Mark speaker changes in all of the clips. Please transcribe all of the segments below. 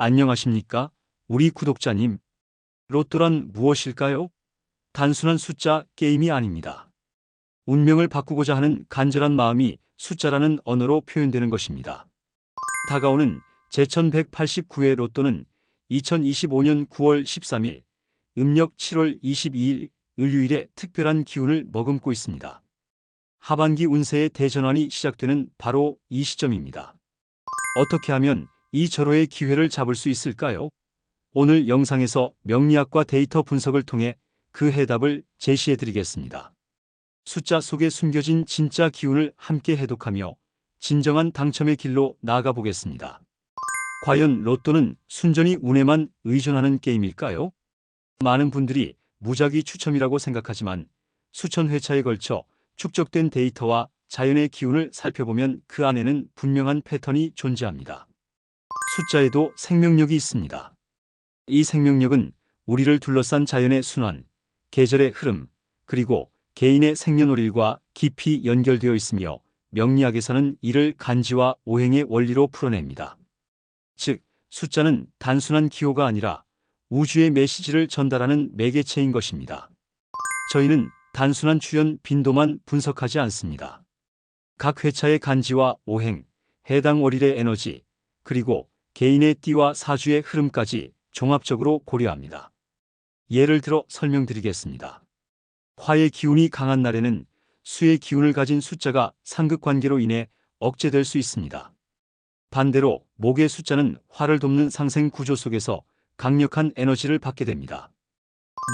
Speaker 1: 안녕하십니까? 우리 구독자님. 로또란 무엇일까요? 단순한 숫자 게임이 아닙니다. 운명을 바꾸고자 하는 간절한 마음이 숫자라는 언어로 표현되는 것입니다. 다가오는 제1189회 로또는 2025년 9월 13일, 음력 7월 22일 을유일에 특별한 기운을 머금고 있습니다. 하반기 운세의 대전환이 시작되는 바로 이 시점입니다. 어떻게 하면 이 절호의 기회를 잡을 수 있을까요? 오늘 영상에서 명리학과 데이터 분석을 통해 그 해답을 제시해 드리겠습니다. 숫자 속에 숨겨진 진짜 기운을 함께 해독하며 진정한 당첨의 길로 나아가 보겠습니다. 과연 로또는 순전히 운에만 의존하는 게임일까요? 많은 분들이 무작위 추첨이라고 생각하지만 수천 회차에 걸쳐 축적된 데이터와 자연의 기운을 살펴보면 그 안에는 분명한 패턴이 존재합니다. 숫자에도 생명력이 있습니다. 이 생명력은 우리를 둘러싼 자연의 순환, 계절의 흐름, 그리고 개인의 생년월일과 깊이 연결되어 있으며 명리학에서는 이를 간지와 오행의 원리로 풀어냅니다. 즉, 숫자는 단순한 기호가 아니라 우주의 메시지를 전달하는 매개체인 것입니다. 저희는 단순한 출연 빈도만 분석하지 않습니다. 각 회차의 간지와 오행, 해당 월일의 에너지, 그리고 개인의 띠와 사주의 흐름까지 종합적으로 고려합니다. 예를 들어 설명드리겠습니다. 화의 기운이 강한 날에는 수의 기운을 가진 숫자가 상극 관계로 인해 억제될 수 있습니다. 반대로 목의 숫자는 화를 돕는 상생 구조 속에서 강력한 에너지를 받게 됩니다.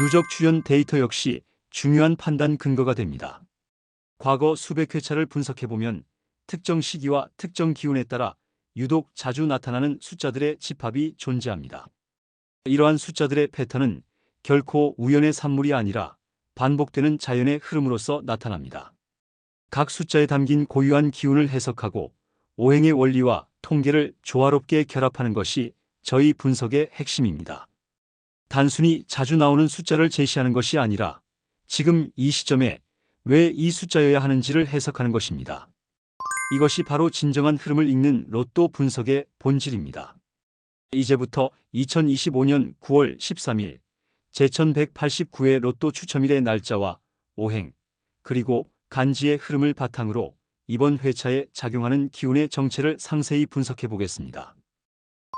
Speaker 1: 누적 출현 데이터 역시 중요한 판단 근거가 됩니다. 과거 수백 회차를 분석해보면 특정 시기와 특정 기운에 따라 유독 자주 나타나는 숫자들의 집합이 존재합니다. 이러한 숫자들의 패턴은 결코 우연의 산물이 아니라 반복되는 자연의 흐름으로서 나타납니다. 각 숫자에 담긴 고유한 기운을 해석하고 오행의 원리와 통계를 조화롭게 결합하는 것이 저희 분석의 핵심입니다. 단순히 자주 나오는 숫자를 제시하는 것이 아니라 지금 이 시점에 왜 이 숫자여야 하는지를 해석하는 것입니다. 이것이 바로 진정한 흐름을 읽는 로또 분석의 본질입니다. 이제부터 2025년 9월 13일 제1189회 로또 추첨일의 날짜와 오행, 그리고 간지의 흐름을 바탕으로 이번 회차에 작용하는 기운의 정체를 상세히 분석해 보겠습니다.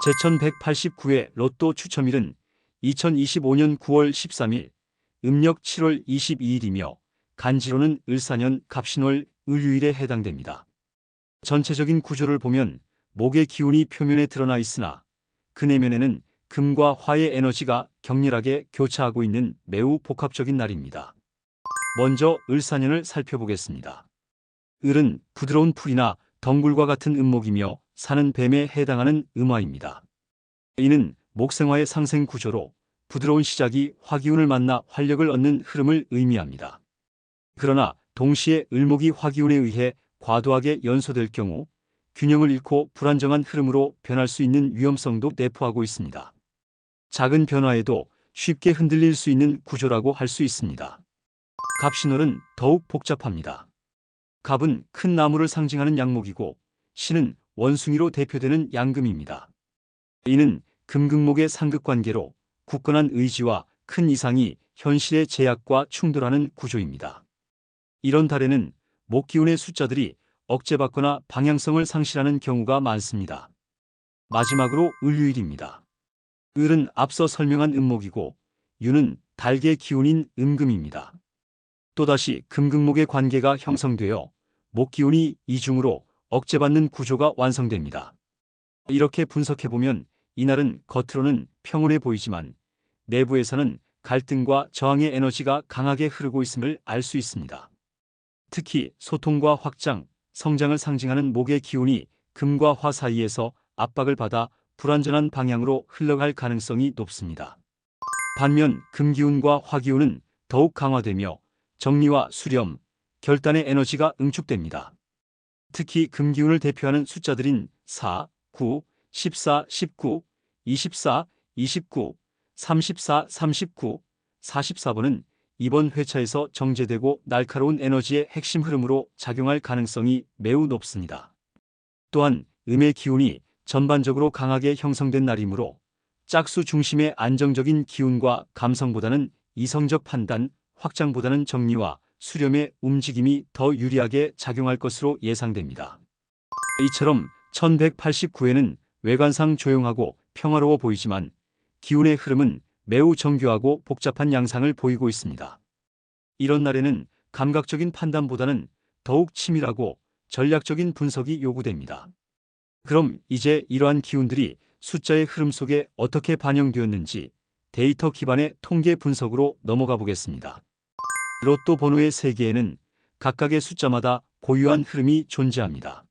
Speaker 1: 제1189회 로또 추첨일은 2025년 9월 13일, 음력 7월 22일이며 간지로는 을사년 갑신월 을유일에 해당됩니다. 전체적인 구조를 보면 목의 기운이 표면에 드러나 있으나 그 내면에는 금과 화의 에너지가 격렬하게 교차하고 있는 매우 복합적인 날입니다. 먼저 을사년을 살펴보겠습니다. 을은 부드러운 풀이나 덩굴과 같은 음목이며 사는 뱀에 해당하는 음화입니다. 이는 목생화의 상생 구조로 부드러운 시작이 화기운을 만나 활력을 얻는 흐름을 의미합니다. 그러나 동시에 을목이 화기운에 의해 과도하게 연소될 경우 균형을 잃고 불안정한 흐름으로 변할 수 있는 위험성도 내포하고 있습니다. 작은 변화에도 쉽게 흔들릴 수 있는 구조라고 할 수 있습니다. 갑신월은 더욱 복잡합니다. 갑은 큰 나무를 상징하는 양목이고 신은 원숭이로 대표되는 양금입니다. 이는 금극목의 상극관계로 굳건한 의지와 큰 이상이 현실의 제약과 충돌하는 구조입니다. 이런 달에는 목 기운의 숫자들이 억제받거나 방향성을 상실하는 경우가 많습니다. 마지막으로 을유일입니다. 을은 앞서 설명한 음목이고 유는 달의 기운인 음금입니다. 또다시 금극목의 관계가 형성되어 목 기운이 이중으로 억제받는 구조가 완성됩니다. 이렇게 분석해보면 이날은 겉으로는 평온해 보이지만 내부에서는 갈등과 저항의 에너지가 강하게 흐르고 있음을 알 수 있습니다. 특히 소통과 확장, 성장을 상징하는 목의 기운이 금과 화 사이에서 압박을 받아 불완전한 방향으로 흘러갈 가능성이 높습니다. 반면 금기운과 화기운은 더욱 강화되며 정리와 수렴, 결단의 에너지가 응축됩니다. 특히 금기운을 대표하는 숫자들인 4, 9, 14, 19, 24, 29, 34, 39, 44번은 이번 회차에서 정제되고 날카로운 에너지의 핵심 흐름으로 작용할 가능성이 매우 높습니다. 또한 음의 기운이 전반적으로 강하게 형성된 날이므로 짝수 중심의 안정적인 기운과 감성보다는 이성적 판단, 확장보다는 정리와 수렴의 움직임이 더 유리하게 작용할 것으로 예상됩니다. 이처럼 1189회는 외관상 조용하고 평화로워 보이지만 기운의 흐름은 매우 정교하고 복잡한 양상을 보이고 있습니다. 이런 날에는 감각적인 판단보다는 더욱 치밀하고 전략적인 분석이 요구됩니다. 그럼 이제 이러한 기운들이 숫자의 흐름 속에 어떻게 반영되었는지 데이터 기반의 통계 분석으로 넘어가 보겠습니다. 로또 번호의 세개에는 각각의 숫자마다 고유한 흐름이 존재합니다.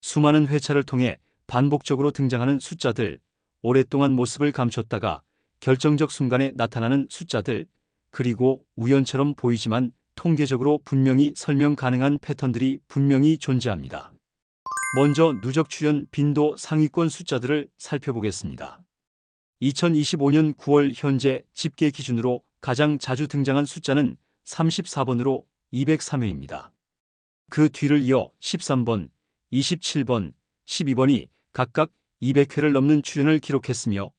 Speaker 1: 수많은 회차를 통해 반복적으로 등장하는 숫자들, 오랫동안 모습을 감췄다가 결정적 순간에 나타나는 숫자들, 그리고 우연처럼 보이지만 통계적으로 분명히 설명 가능한 패턴들이 분명히 존재합니다. 먼저 누적 출현 빈도 상위권 숫자들을 살펴보겠습니다. 2025년 9월 현재 집계 기준으로 가장 자주 등장한 숫자는 34번으로 203회입니다. 그 뒤를 이어 13번, 27번, 12번이 각각 200회를 넘는 출연을 기록했으며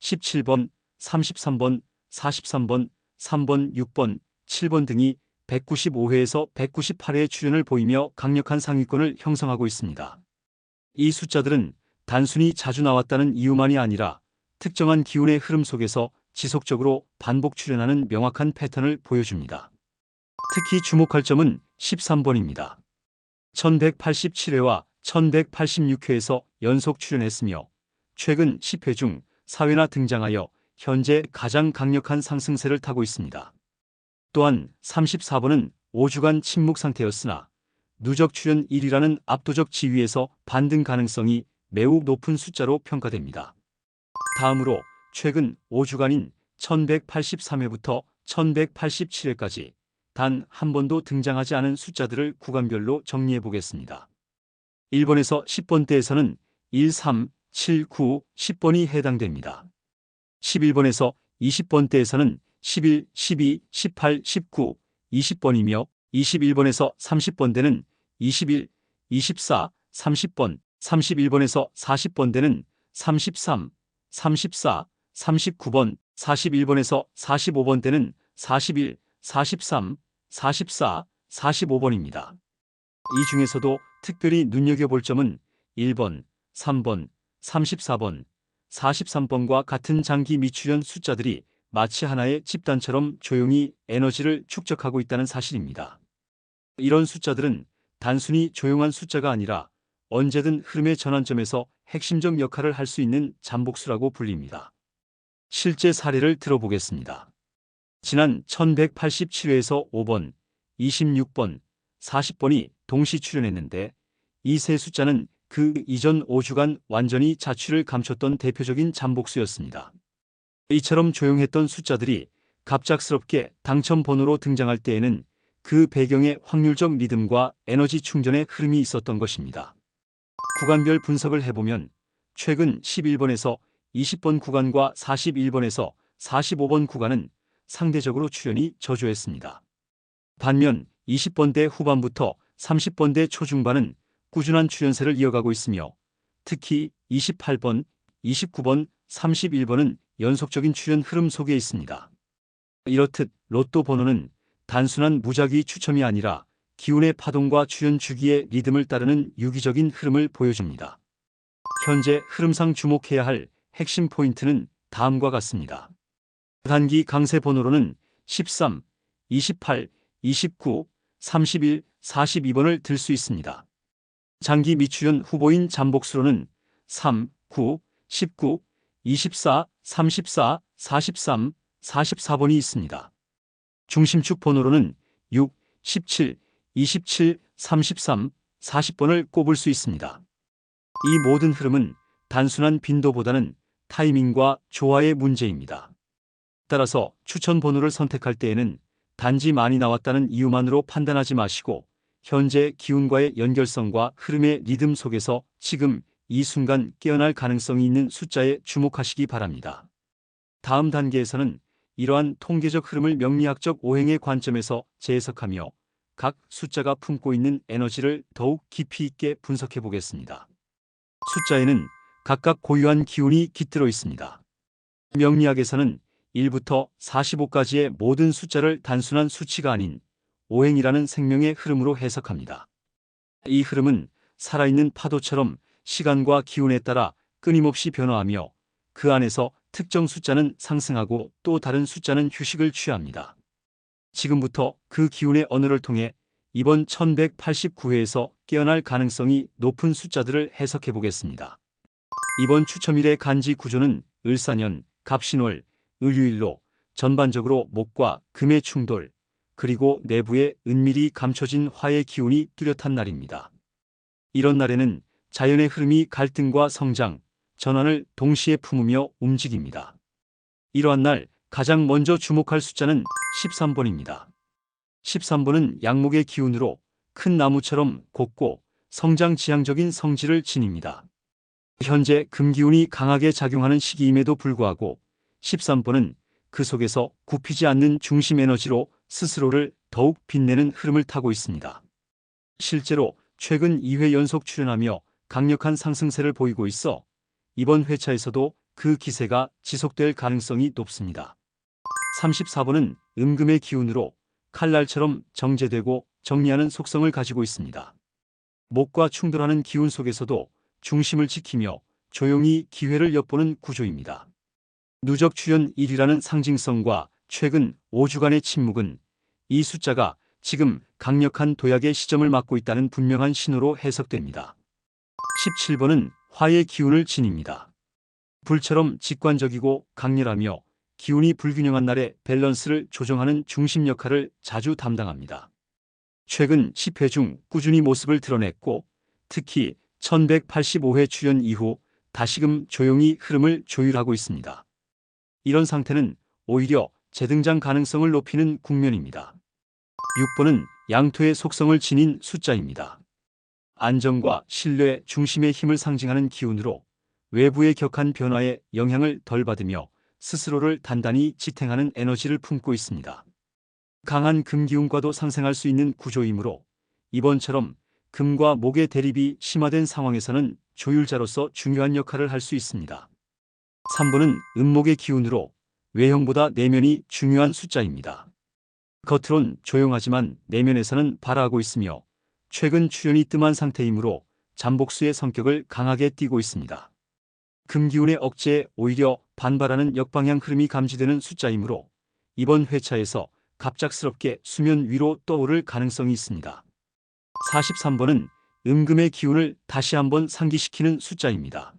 Speaker 1: 17번, 33번, 43번, 3번, 6번, 7번 등이 195회에서 198회의 출연을 보이며 강력한 상위권을 형성하고 있습니다. 이 숫자들은 단순히 자주 나왔다는 이유만이 아니라 특정한 기운의 흐름 속에서 지속적으로 반복 출현하는 명확한 패턴을 보여줍니다. 특히 주목할 점은 13번입니다. 1187회와 1186회에서 연속 출연했으며 최근 10회 중 4회나 등장하여 현재 가장 강력한 상승세를 타고 있습니다. 또한 34번은 5주간 침묵 상태였으나 누적 출연 1위라는 압도적 지위에서 반등 가능성이 매우 높은 숫자로 평가됩니다. 다음으로 최근 5주간인 1183회부터 1187회까지 단 한 번도 등장하지 않은 숫자들을 구간별로 정리해 보겠습니다. 1번에서 10번대에서는 1, 3, 7, 9, 10번이 해당됩니다. 11번에서 20번대에서는 11, 12, 18, 19, 20번이며 21번에서 30번대는 21, 24, 30번, 31번에서 40번대는 33, 34, 39번, 41번에서 45번대는 41, 43, 44, 45번입니다. 이 중에서도 특별히 눈여겨볼 점은 1번, 3번, 34번, 43번과 같은 장기 미출현 숫자들이 마치 하나의 집단처럼 조용히 에너지를 축적하고 있다는 사실입니다. 이런 숫자들은 단순히 조용한 숫자가 아니라 언제든 흐름의 전환점에서 핵심적 역할을 할 수 있는 잠복수라고 불립니다. 실제 사례를 들어보겠습니다. 지난 1187회에서 5번, 26번, 40번이 동시 출연했는데 이 세 숫자는 그 이전 5주간 완전히 자취를 감췄던 대표적인 잠복수였습니다. 이처럼 조용했던 숫자들이 갑작스럽게 당첨 번호로 등장할 때에는 그 배경에 확률적 리듬과 에너지 충전의 흐름이 있었던 것입니다. 구간별 분석을 해보면 최근 11번에서 20번 구간과 41번에서 45번 구간은 상대적으로 출현이 저조했습니다. 반면 20번대 후반부터 30번대 초중반은 꾸준한 출연세를 이어가고 있으며 특히 28번, 29번, 31번은 연속적인 출연 흐름 속에 있습니다. 이렇듯 로또 번호는 단순한 무작위 추첨이 아니라 기운의 파동과 출연 주기의 리듬을 따르는 유기적인 흐름을 보여줍니다. 현재 흐름상 주목해야 할 핵심 포인트는 다음과 같습니다. 단기 강세 번호로는 13, 28, 29, 31, 42번을 들 수 있습니다. 장기 미출연 후보인 잠복수로는 3, 9, 19, 24, 34, 43, 44번이 있습니다. 중심축 번호로는 6, 17, 27, 33, 40번을 꼽을 수 있습니다. 이 모든 흐름은 단순한 빈도보다는 타이밍과 조화의 문제입니다. 따라서 추천 번호를 선택할 때에는 단지 많이 나왔다는 이유만으로 판단하지 마시고 현재 기운과의 연결성과 흐름의 리듬 속에서 지금 이 순간 깨어날 가능성이 있는 숫자에 주목하시기 바랍니다. 다음 단계에서는 이러한 통계적 흐름을 명리학적 오행의 관점에서 재해석하며 각 숫자가 품고 있는 에너지를 더욱 깊이 있게 분석해 보겠습니다. 숫자에는 각각 고유한 기운이 깃들어 있습니다. 명리학에서는 1부터 45까지의 모든 숫자를 단순한 수치가 아닌 오행이라는 생명의 흐름으로 해석합니다. 이 흐름은 살아있는 파도처럼 시간과 기운에 따라 끊임없이 변화하며 그 안에서 특정 숫자는 상승하고 또 다른 숫자는 휴식을 취합니다. 지금부터 그 기운의 언어를 통해 이번 1189회에서 깨어날 가능성이 높은 숫자들을 해석해 보겠습니다. 이번 추첨일의 간지 구조는 을사년, 갑신월, 을유일로 전반적으로 목과 금의 충돌, 그리고 내부에 은밀히 감춰진 화의 기운이 뚜렷한 날입니다. 이런 날에는 자연의 흐름이 갈등과 성장, 전환을 동시에 품으며 움직입니다. 이러한 날 가장 먼저 주목할 숫자는 13번입니다. 13번은 양목의 기운으로 큰 나무처럼 곱고 성장 지향적인 성질을 지닙니다. 현재 금기운이 강하게 작용하는 시기임에도 불구하고 13번은 그 속에서 굽히지 않는 중심 에너지로 스스로를 더욱 빛내는 흐름을 타고 있습니다. 실제로 최근 2회 연속 출연하며 강력한 상승세를 보이고 있어 이번 회차에서도 그 기세가 지속될 가능성이 높습니다. 34번은 음금의 기운으로 칼날처럼 정제되고 정리하는 속성을 가지고 있습니다. 목과 충돌하는 기운 속에서도 중심을 지키며 조용히 기회를 엿보는 구조입니다. 누적 출현 1이라는 상징성과 최근 5주간의 침묵은 이 숫자가 지금 강력한 도약의 시점을 맞고 있다는 분명한 신호로 해석됩니다. 17번은 화의 기운을 지닙니다. 불처럼 직관적이고 강렬하며 기운이 불균형한 날에 밸런스를 조정하는 중심 역할을 자주 담당합니다. 최근 10회 중 꾸준히 모습을 드러냈고 특히 1185회 출연 이후 다시금 조용히 흐름을 조율하고 있습니다. 이런 상태는 오히려 재등장 가능성을 높이는 국면입니다. 6번은 양토의 속성을 지닌 숫자입니다. 안정과 신뢰 중심의 힘을 상징하는 기운으로 외부의 격한 변화에 영향을 덜 받으며 스스로를 단단히 지탱하는 에너지를 품고 있습니다. 강한 금기운과도 상생할 수 있는 구조이므로 이번처럼 금과 목의 대립이 심화된 상황에서는 조율자로서 중요한 역할을 할 수 있습니다. 3번은 음목의 기운으로 외형보다 내면이 중요한 숫자입니다. 겉으론 조용하지만 내면에서는 발화하고 있으며 최근 출연이 뜸한 상태이므로 잠복수의 성격을 강하게 띠고 있습니다. 금기운의 억제에 오히려 반발하는 역방향 흐름이 감지되는 숫자이므로 이번 회차에서 갑작스럽게 수면 위로 떠오를 가능성이 있습니다. 43번은 음금의 기운을 다시 한번 상기시키는 숫자입니다.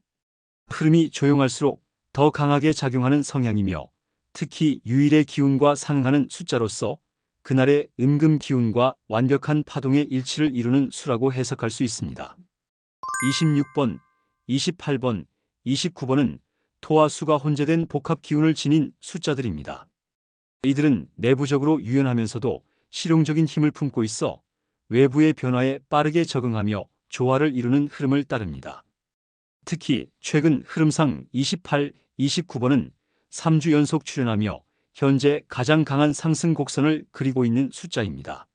Speaker 1: 흐름이 조용할수록 더 강하게 작용하는 성향이며 특히 유일의 기운과 상응하는 숫자로서 그날의 음금 기운과 완벽한 파동의 일치를 이루는 수라고 해석할 수 있습니다. 26번, 28번, 29번은 토와 수가 혼재된 복합 기운을 지닌 숫자들입니다. 이들은 내부적으로 유연하면서도 실용적인 힘을 품고 있어 외부의 변화에 빠르게 적응하며 조화를 이루는 흐름을 따릅니다. 특히 최근 흐름상 28, 29번은 3주 연속 출연하며 현재 가장 강한 상승 곡선을 그리고 있는 숫자입니다.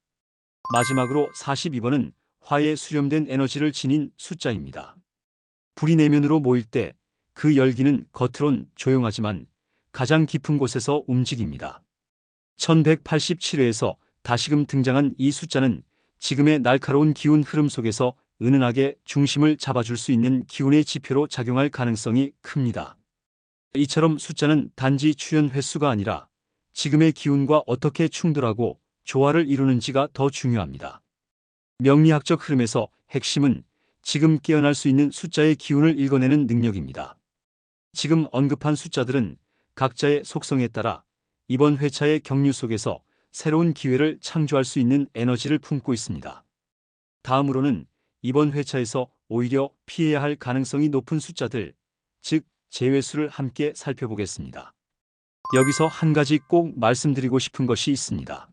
Speaker 1: 마지막으로 42번은 화에 수렴된 에너지를 지닌 숫자입니다. 불이 내면으로 모일 때 그 열기는 겉으론 조용하지만 가장 깊은 곳에서 움직입니다. 1187회에서 다시금 등장한 이 숫자는 지금의 날카로운 기운 흐름 속에서 은은하게 중심을 잡아줄 수 있는 기운의 지표로 작용할 가능성이 큽니다. 이처럼 숫자는 단지 출현 횟수가 아니라 지금의 기운과 어떻게 충돌하고 조화를 이루는지가 더 중요합니다. 명리학적 흐름에서 핵심은 지금 깨어날 수 있는 숫자의 기운을 읽어내는 능력입니다. 지금 언급한 숫자들은 각자의 속성에 따라 이번 회차의 경류 속에서 새로운 기회를 창조할 수 있는 에너지를 품고 있습니다. 다음으로는 이번 회차에서 오히려 피해야 할 가능성이 높은 숫자들, 즉 제외수를 함께 살펴보겠습니다. 여기서 한 가지 꼭 말씀드리고 싶은 것이 있습니다.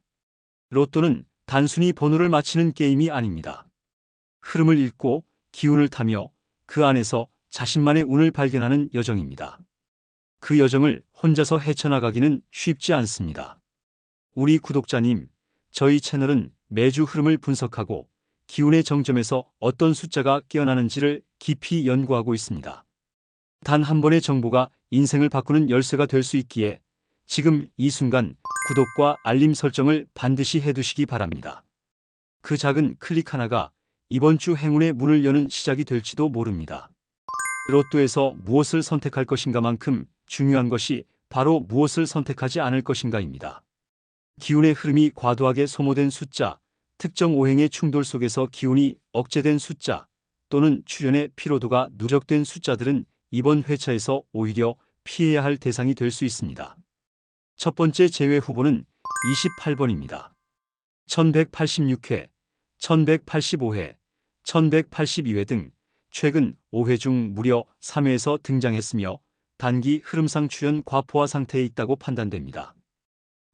Speaker 1: 로또는 단순히 번호를 맞히는 게임이 아닙니다. 흐름을 읽고 기운을 타며 그 안에서 자신만의 운을 발견하는 여정입니다. 그 여정을 혼자서 헤쳐나가기는 쉽지 않습니다. 우리 구독자님, 저희 채널은 매주 흐름을 분석하고 기운의 정점에서 어떤 숫자가 깨어나는지를 깊이 연구하고 있습니다. 단 한 번의 정보가 인생을 바꾸는 열쇠가 될 수 있기에 지금 이 순간 구독과 알림 설정을 반드시 해두시기 바랍니다. 그 작은 클릭 하나가 이번 주 행운의 문을 여는 시작이 될지도 모릅니다. 로또에서 무엇을 선택할 것인가 만큼 중요한 것이 바로 무엇을 선택하지 않을 것인가입니다. 기운의 흐름이 과도하게 소모된 숫자, 특정 오행의 충돌 속에서 기운이 억제된 숫자 또는 출연의 피로도가 누적된 숫자들은 이번 회차에서 오히려 피해야 할 대상이 될 수 있습니다. 첫 번째 제외 후보는 28번입니다. 1186회, 1185회, 1182회 등 최근 5회 중 무려 3회에서 등장했으며 단기 흐름상 출현 과포화 상태에 있다고 판단됩니다.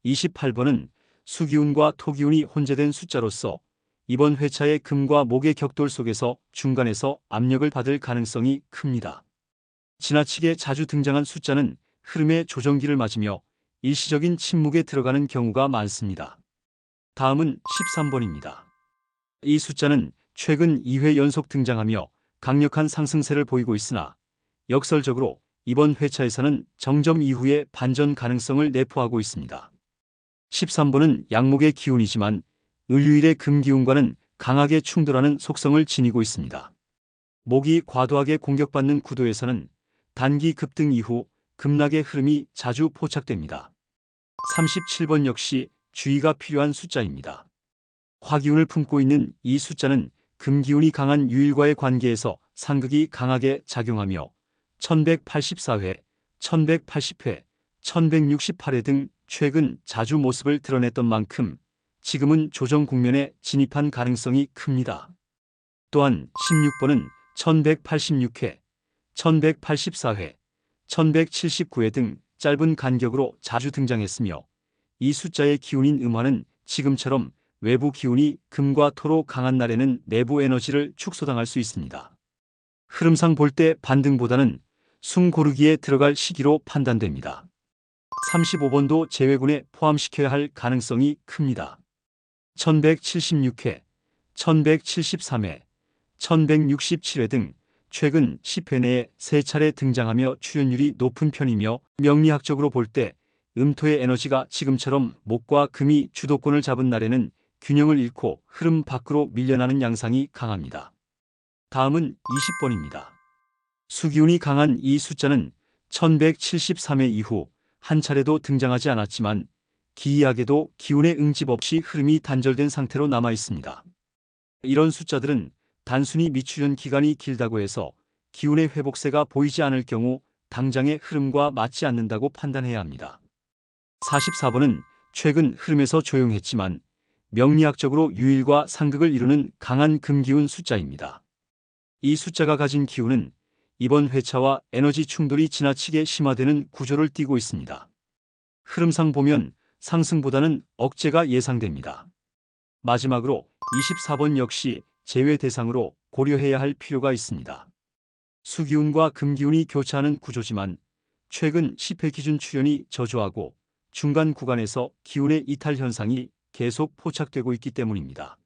Speaker 1: 28번은 수기운과 토기운이 혼재된 숫자로서 이번 회차의 금과 목의 격돌 속에서 중간에서 압력을 받을 가능성이 큽니다. 지나치게 자주 등장한 숫자는 흐름의 조정기를 맞으며 일시적인 침묵에 들어가는 경우가 많습니다. 다음은 13번입니다. 이 숫자는 최근 2회 연속 등장하며 강력한 상승세를 보이고 있으나 역설적으로 이번 회차에서는 정점 이후에 반전 가능성을 내포하고 있습니다. 13번은 양목의 기운이지만 을유일의 금기운과는 강하게 충돌하는 속성을 지니고 있습니다. 목이 과도하게 공격받는 구도에서는 단기 급등 이후 급락의 흐름이 자주 포착됩니다. 37번 역시 주의가 필요한 숫자입니다. 화기운을 품고 있는 이 숫자는 금기운이 강한 유일과의 관계에서 상극이 강하게 작용하며 1184회, 1180회, 1168회 등 최근 자주 모습을 드러냈던 만큼 지금은 조정 국면에 진입한 가능성이 큽니다. 또한 16번은 1186회, 1184회, 1179회 등 짧은 간격으로 자주 등장했으며 이 숫자의 기운인 음화는 지금처럼 외부 기운이 금과 토로 강한 날에는 내부 에너지를 축소당할 수 있습니다. 흐름상 볼 때 반등보다는 숨 고르기에 들어갈 시기로 판단됩니다. 35번도 제외군에 포함시켜야 할 가능성이 큽니다. 1176회, 1173회, 1167회 등 최근 10회 내에 3차례 등장하며 출연율이 높은 편이며 명리학적으로 볼 때 음토의 에너지가 지금처럼 목과 금이 주도권을 잡은 날에는 균형을 잃고 흐름 밖으로 밀려나는 양상이 강합니다. 다음은 20번입니다. 수기운이 강한 이 숫자는 1173회 이후 한 차례도 등장하지 않았지만 기이하게도 기운의 응집 없이 흐름이 단절된 상태로 남아 있습니다. 이런 숫자들은 단순히 미출현 기간이 길다고 해서 기운의 회복세가 보이지 않을 경우 당장의 흐름과 맞지 않는다고 판단해야 합니다. 44번은 최근 흐름에서 조용했지만 명리학적으로 유일과 상극을 이루는 강한 금기운 숫자입니다. 이 숫자가 가진 기운은 이번 회차와 에너지 충돌이 지나치게 심화되는 구조를 띠고 있습니다. 흐름상 보면 상승보다는 억제가 예상됩니다. 마지막으로 24번 역시 제외 대상으로 고려해야 할 필요가 있습니다. 수기운과 금기운이 교차하는 구조지만 최근 10회 기준 출현이 저조하고 중간 구간에서 기운의 이탈 현상이 계속 포착되고 있기 때문입니다.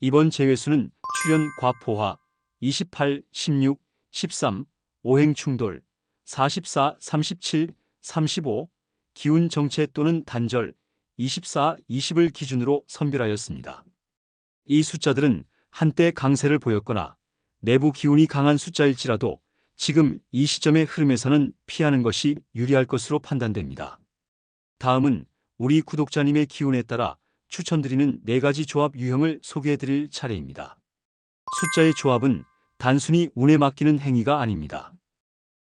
Speaker 1: 이번 제외수는 출현 과포화 28, 16, 13, 오행 충돌, 44, 37, 35, 기운 정체 또는 단절, 24, 20을 기준으로 선별하였습니다. 이 숫자들은 한때 강세를 보였거나 내부 기운이 강한 숫자일지라도 지금 이 시점의 흐름에서는 피하는 것이 유리할 것으로 판단됩니다. 다음은 우리 구독자님의 기운에 따라 추천드리는 네 가지 조합 유형을 소개해 드릴 차례입니다. 숫자의 조합은 단순히 운에 맡기는 행위가 아닙니다.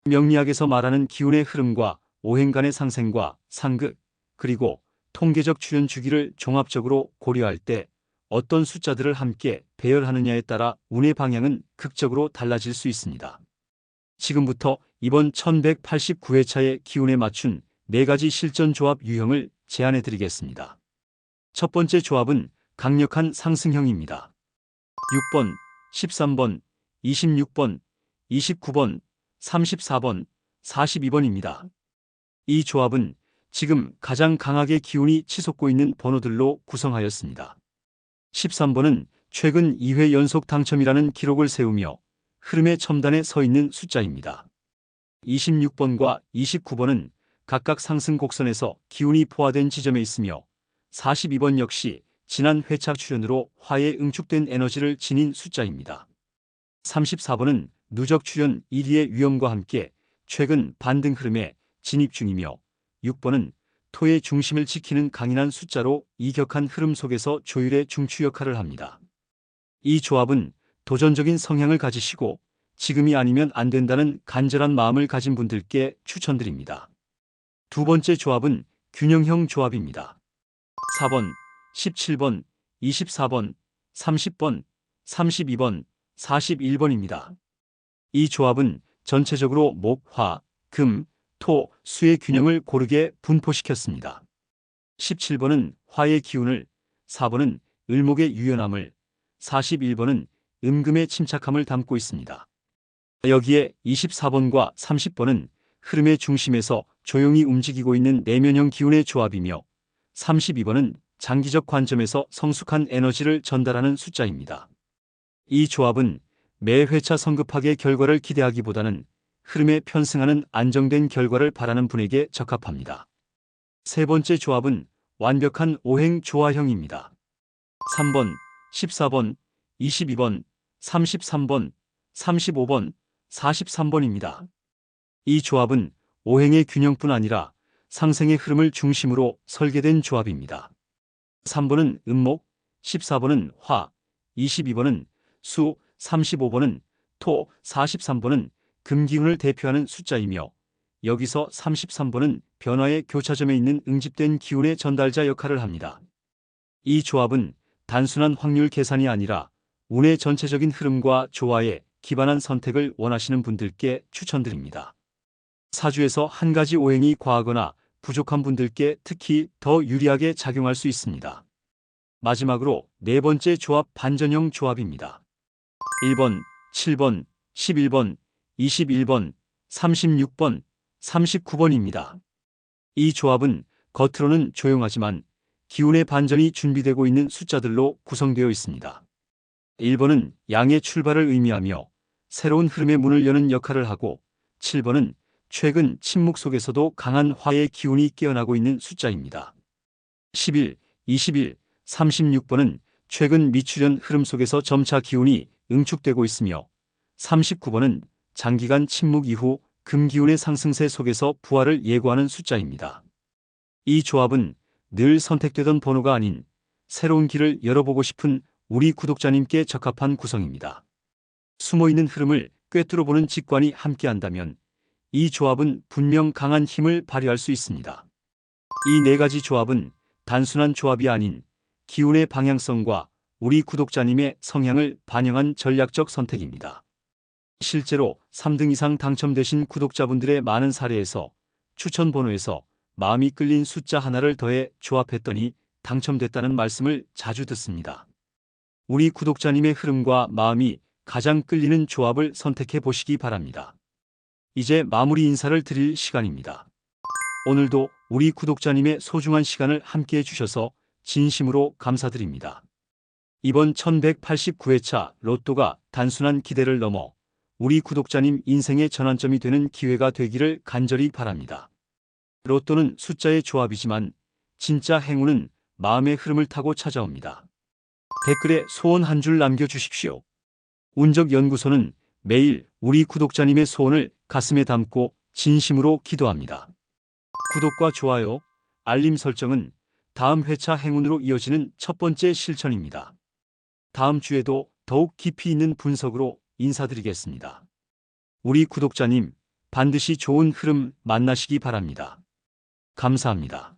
Speaker 1: 명리학에서 말하는 기운의 흐름과 오행간의 상생과 상극, 그리고 통계적 출현 주기를 종합적으로 고려할 때 어떤 숫자들을 함께 배열하느냐에 따라 운의 방향은 극적으로 달라질 수 있습니다. 지금부터 이번 1189회차의 기운에 맞춘 4가지 실전 조합 유형을 제안해 드리겠습니다. 첫 번째 조합은 강력한 상승형입니다. 6번, 13번, 26번, 29번, 34번, 42번입니다. 이 조합은 지금 가장 강하게 기운이 치솟고 있는 번호들로 구성하였습니다. 13번은 최근 2회 연속 당첨이라는 기록을 세우며 흐름의 첨단에 서 있는 숫자입니다. 26번과 29번은 각각 상승 곡선에서 기운이 포화된 지점에 있으며 42번 역시 지난 회차 출현으로 화에 응축된 에너지를 지닌 숫자입니다. 34번은 누적 출현 1위의 위험과 함께 최근 반등 흐름에 진입 중이며 6번은 토의 중심을 지키는 강인한 숫자로 이 격한 흐름 속에서 조율의 중추 역할을 합니다. 이 조합은 도전적인 성향을 가지시고 지금이 아니면 안 된다는 간절한 마음을 가진 분들께 추천드립니다. 두 번째 조합은 균형형 조합입니다. 4번, 17번, 24번, 30번, 32번, 41번입니다. 이 조합은 전체적으로 목, 화, 금, 토, 수의 균형을 고르게 분포시켰습니다. 17번은 화의 기운을, 4번은 을목의 유연함을, 41번은 음금의 침착함을 담고 있습니다. 여기에 24번과 30번은 흐름의 중심에서 조용히 움직이고 있는 내면형 기운의 조합이며 32번은 장기적 관점에서 성숙한 에너지를 전달하는 숫자입니다. 이 조합은 매 회차 성급하게 결과를 기대하기보다는 흐름에 편승하는 안정된 결과를 바라는 분에게 적합합니다. 세 번째 조합은 완벽한 오행 조화형입니다. 3번, 14번, 22번, 33번, 35번, 43번입니다. 이 조합은 오행의 균형뿐 아니라 상생의 흐름을 중심으로 설계된 조합입니다. 3번은 음목, 14번은 화, 22번은 수, 35번은 토, 43번은 금기운을 대표하는 숫자이며 여기서 33번은 변화의 교차점에 있는 응집된 기운의 전달자 역할을 합니다. 이 조합은 단순한 확률 계산이 아니라 운의 전체적인 흐름과 조화에 기반한 선택을 원하시는 분들께 추천드립니다. 사주에서 한 가지 오행이 과하거나 부족한 분들께 특히 더 유리하게 작용할 수 있습니다. 마지막으로 네 번째 조합 반전형 조합입니다. 1번, 7번, 11번, 21번, 36번, 39번입니다. 이 조합은 겉으로는 조용하지만 기운의 반전이 준비되고 있는 숫자들로 구성되어 있습니다. 1번은 양의 출발을 의미하며 새로운 흐름의 문을 여는 역할을 하고 7번은 최근 침묵 속에서도 강한 화의 기운이 깨어나고 있는 숫자입니다. 11, 21, 36번은 최근 미출현 흐름 속에서 점차 기운이 응축되고 있으며 39번은 장기간 침묵 이후 금기운의 상승세 속에서 부활을 예고하는 숫자입니다. 이 조합은 늘 선택되던 번호가 아닌 새로운 길을 열어보고 싶은 우리 구독자님께 적합한 구성입니다. 숨어있는 흐름을 꿰뚫어보는 직관이 함께한다면 이 조합은 분명 강한 힘을 발휘할 수 있습니다. 이 네 가지 조합은 단순한 조합이 아닌 기운의 방향성과 우리 구독자님의 성향을 반영한 전략적 선택입니다. 실제로 3등 이상 당첨되신 구독자분들의 많은 사례에서 추천 번호에서 마음이 끌린 숫자 하나를 더해 조합했더니 당첨됐다는 말씀을 자주 듣습니다. 우리 구독자님의 흐름과 마음이 가장 끌리는 조합을 선택해 보시기 바랍니다. 이제 마무리 인사를 드릴 시간입니다. 오늘도 우리 구독자님의 소중한 시간을 함께 해 주셔서 진심으로 감사드립니다. 이번 1189회차 로또가 단순한 기대를 넘어 우리 구독자님 인생의 전환점이 되는 기회가 되기를 간절히 바랍니다. 로또는 숫자의 조합이지만 진짜 행운은 마음의 흐름을 타고 찾아옵니다. 댓글에 소원 한 줄 남겨주십시오. 운적연구소는 매일 우리 구독자님의 소원을 가슴에 담고 진심으로 기도합니다. 구독과 좋아요, 알림 설정은 다음 회차 행운으로 이어지는 첫 번째 실천입니다. 다음 주에도 더욱 깊이 있는 분석으로 인사드리겠습니다. 우리 구독자님 반드시 좋은 흐름 만나시기 바랍니다. 감사합니다.